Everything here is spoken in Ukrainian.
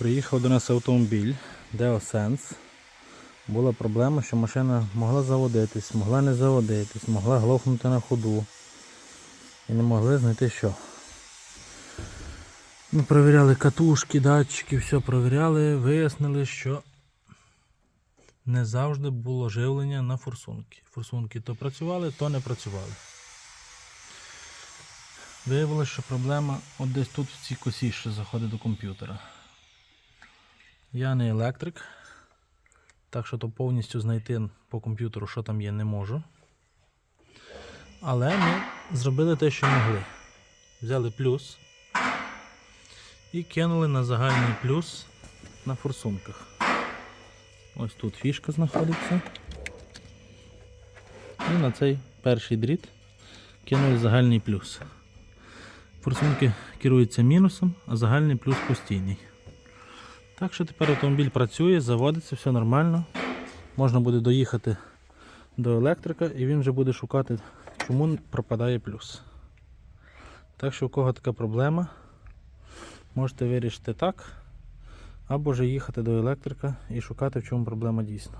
Приїхав до нас автомобіль Deosense. Була проблема, що машина могла заводитись, могла не заводитись, могла глохнути на ходу. І не могли знайти що. Ми перевіряли катушки, датчики, все перевіряли, вияснили, що не завжди було живлення на форсунки. Форсунки то працювали, то не працювали. Виявилося, що проблема от десь тут в цій косі, що заходить до комп'ютера. Я не електрик, так що то повністю знайти по комп'ютеру, що там є, не можу. Але ми зробили те, що могли. Взяли плюс і кинули на загальний плюс на форсунках. Ось тут фішка знаходиться. І на цей перший дріт кинули загальний плюс. Форсунки керуються мінусом, а загальний плюс постійний. Так що тепер автомобіль працює, заводиться, все нормально. Можна буде доїхати до електрика і він вже буде шукати, чому пропадає плюс. Так що у кого така проблема, можете вирішити так, або ж їхати до електрика і шукати, в чому проблема дійсно.